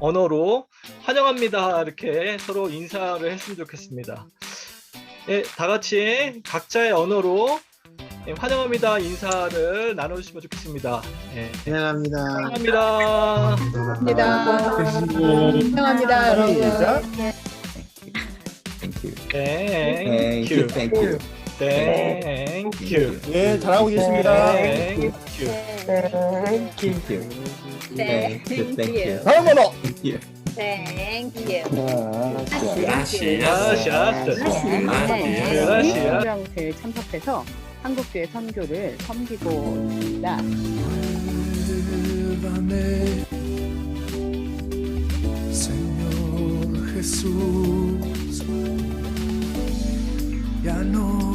언어로 환영합니다 이렇게 서로 인사를 했으면 좋겠습니다. 예, 다 같이 각자의 언어로 예, 환영합니다 인사를 나눠주시면 좋겠습니다. 예, 환영합니다. 환영합니다. 감사합니다. 환영합니다, 여러분. 시작. Thank you. Thank Thank you. you. Thank you. Thank you. 예, 잘하고 계십니다. Thank you. Thank you. Thank you. Thank you. 다음 언어. Thank you. Thank you. Gracias. Gracias. 수양회에 참석해서 한국교회 선교를 섬기고 있습니다. Jesús. Ya no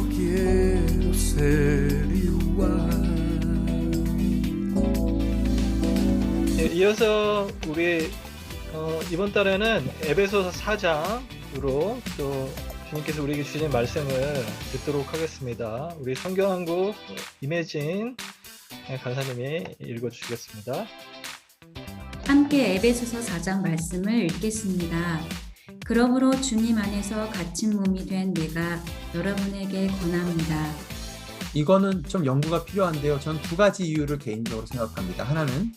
예, 이어서 우리 어, 이번 달에는 에베소서 4장으로 또 주님께서 우리에게 주신 말씀을 듣도록 하겠습니다. 우리 성경한국 임혜진 간사님이 읽어주시겠습니다. 함께 에베소서 4장 말씀을 읽겠습니다. 그러므로 주님 안에서 갇힌 몸이 된 내가 여러분에게 권합니다. 이거는 좀 연구가 필요한데요. 전 두 가지 이유를 개인적으로 생각합니다. 하나는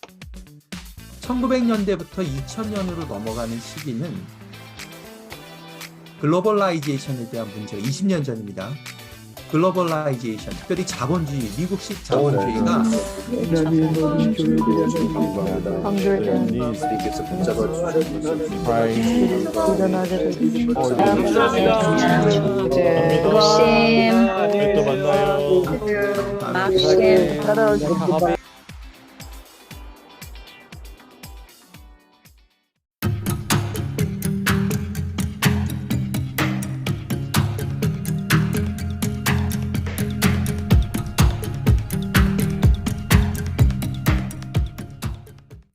1900년대부터 2000년으로 넘어가는 시기는 글로벌라이제이션에 대한 문제가 20년 전입니다. 글로벌라이제이션, 특별히 자본주의, 미국식 자본주의가 감사합니다.